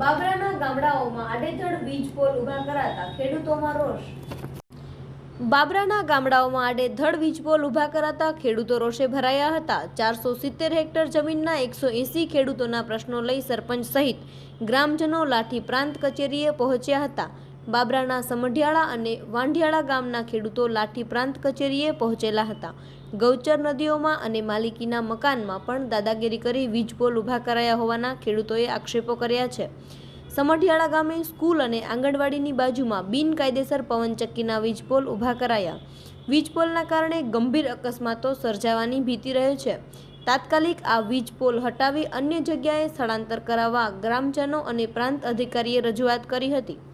બાબરાના ગામડાઓમાં આડેધડ વીજ પોલ ઊભા કરાતા ખેડૂતોમાં રોષ. બાબરાના ગામડાઓમાં આડેધડ વીજ પોલ ઊભા કરાતા ખેડૂતો રોષે ભરાયા હતા. ચારસો સિત્તેર હેક્ટર જમીનના એકસો એંસી ખેડૂતોના પ્રશ્નો લઈ સરપંચ સહિત ગ્રામજનો લાઠી પ્રાંત કચેરીએ પહોંચ્યા હતા. બાબરાના સમઢિયાળા અને વાંઢિયાળા ગામના ખેડૂતો લાઠી પ્રાંત કચેરીએ પહોંચેલા હતા. ગૌચર નદીઓમાં અને માલિકીના મકાનમાં પણ દાદાગીરી કરી વીજ પોલ ઊભા કરાયા હોવાના ખેડૂતોએ આક્ષેપો કર્યા છે. સમઢિયાળા ગામે સ્કૂલ અને આંગણવાડીની બાજુમાં બિનકાયદેસર પવનચક્કીના વીજપોલ ઊભા કરાયા. વીજપોલના કારણે ગંભીર અકસ્માતો સર્જાવાની ભીતિ રહે છે. તાત્કાલિક આ વીજ પોલ હટાવી અન્ય જગ્યાએ સ્થળાંતર કરાવવા ગ્રામજનો અને પ્રાંત અધિકારીએ રજૂઆત કરી હતી.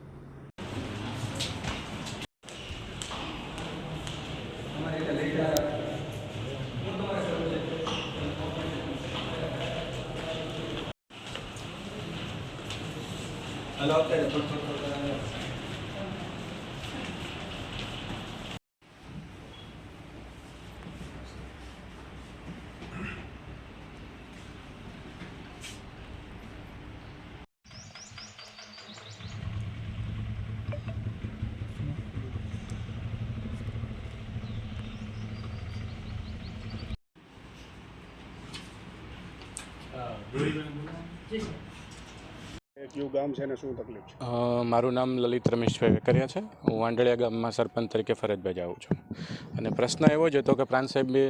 啊，刘一鸣，谢谢。કયું ગામ છે અને શું તકલીફ છે? મારું નામ લલિત રમેશભાઈ વેકરિયા છે. હું વાંડળિયા ગામમાં સરપંચ તરીકે ફરજ બજાવું છું. અને પ્રશ્ન એવો જ હતો કે પ્રાંત સાહેબે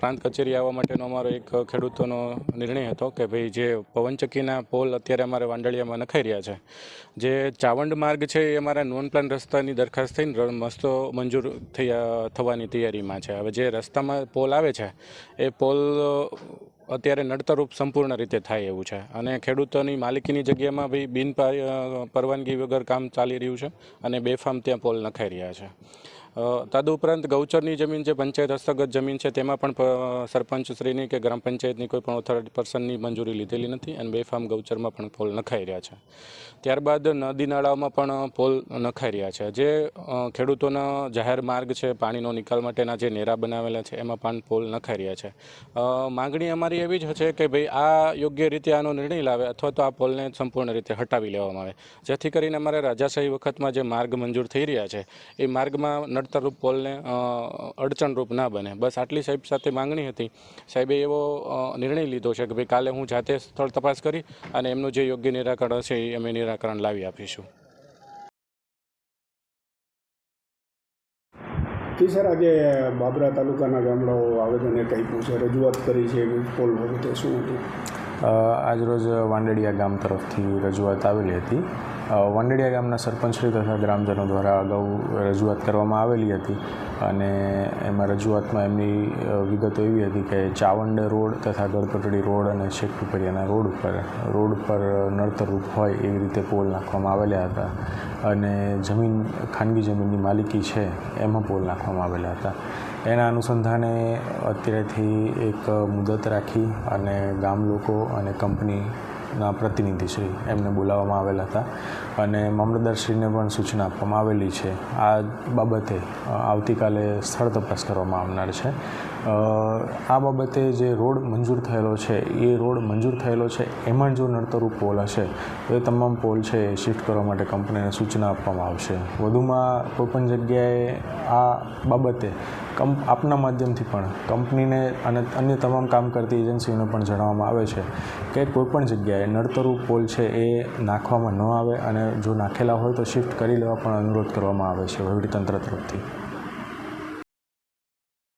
પ્રાંત કચેરી આવવા માટેનો અમારો એક ખેડૂતોનો નિર્ણય હતો કે ભાઈ જે પવનચક્કીના પોલ અત્યારે અમારે વાંડળિયામાં નખાઈ રહ્યા છે. જે ચાવંડ માર્ગ છે એ અમારા નોન પ્લાન રસ્તાની દરખાસ્ત થઈને મસ્તો મંજૂર થયા, થવાની તૈયારીમાં છે. હવે જે રસ્તામાં પોલ આવે છે, એ પોલ અત્યારે નડતરરૂપ સંપૂર્ણ રીતે થાય એવું છે. અને ખેડૂતોની માલિકીની જગ્યામાં બી બિન પરવાનગી વગર કામ ચાલી રહ્યું છે અને બેફામ ત્યાં પોલ નખાઈ રહ્યા છે. તદુપરાંત ગૌચરની જમીન જે પંચાયત હસ્તગત જમીન છે, તેમાં પણ સરપંચશ્રીની કે ગ્રામ પંચાયતની કોઈ પણ ઓથોરિટી પર્સનની મંજૂરી લીધેલી નથી અને બેફામ ગૌચરમાં પણ પોલ નખાઈ રહ્યા છે. ત્યારબાદ નદી નાળાઓમાં પણ પોલ નખાઈ રહ્યા છે. જે ખેડૂતોના જાહેર માર્ગ છે, પાણીનો નિકાલ માટેના જે નેરા બનાવેલા છે, એમાં પણ પોલ નખાઈ રહ્યા છે. માગણી માંગણી અમારી એવી જ છે કે ભાઈ આ યોગ્ય રીતે આનો નિર્ણય લાવે અથવા તો આ પોલને સંપૂર્ણ રીતે હટાવી લેવામાં આવે. જેથી કરીને અમારે રાજાશાહી વખતમાં જે માર્ગ મંજૂર થઈ રહ્યા છે, એ માર્ગમાં નડતરરૂપ પોલને અડચણરૂપ ના બને. બસ આટલી સાહેબ સાથે માંગણી હતી. સાહેબે એવો નિર્ણય લીધો છે કે ભાઈ કાલે હું જાતે સ્થળ તપાસ કરી અને એમનું જે યોગ્ય નિરાકરણ હશે એ અમે નિરાકરણ લાવી આપીશું. જી સર આજે બાબરા તાલુકાના ગામડાઓ આવેદન એક આપ્યું છે રજૂઆત કરી છે વીજ પોલ બાબતે શું હતું? આજરોજ વાંડડિયા ગામ તરફથી રજૂઆત આવેલી હતી. વાંડડિયા ગામના સરપંચશ્રી તથા ગ્રામજનો દ્વારા અગાઉ રજૂઆત કરવામાં આવેલી હતી અને એમાં રજૂઆતમાં એમની વિગતો એવી હતી કે ચાવંડ રોડ તથા ગળપટડી રોડ અને શેખ પીપરિયાના રોડ ઉપર રોડ ઉપર નડતરરૂપ હોય એવી રીતે પોલ નાખવામાં આવેલા હતા અને જમીન, ખાનગી જમીનની માલિકી છે એમાં પોલ નાખવામાં આવેલા હતા. એના અનુસંધાને અત્યારેથી એક મુદત રાખી અને ગામ લોકો અને કંપનીના પ્રતિનિધિશ્રી એમને બોલાવવામાં આવેલા હતા અને મામલતદારશ્રીને પણ સૂચના આપવામાં આવેલી છે. આ બાબતે આવતીકાલે સ્થળ તપાસ કરવામાં આવનાર છે. આ બાબતે જે રોડ મંજૂર થયેલો છે, એ રોડ મંજૂર થયેલો છે, એમાં જો નડતરૂપ પોલ હશે, તો એ તમામ પોલ છે એ શિફ્ટ કરવા માટે કંપનીને સૂચના આપવામાં આવશે. વધુમાં કોઈપણ જગ્યાએ આ બાબતે કંપ આપના માધ્યમથી પણ કંપનીને અને અન્ય તમામ કામ કરતી એજન્સીઓને પણ જણાવવામાં આવે છે કે કોઈપણ જગ્યાએ નડતરૂપ પોલ છે એ નાખવામાં ન આવે અને જો નાખેલા હોય તો શિફ્ટ કરી લેવા પણ અનુરોધ કરવામાં આવે છે વહીવટીતંત્ર તરફથી.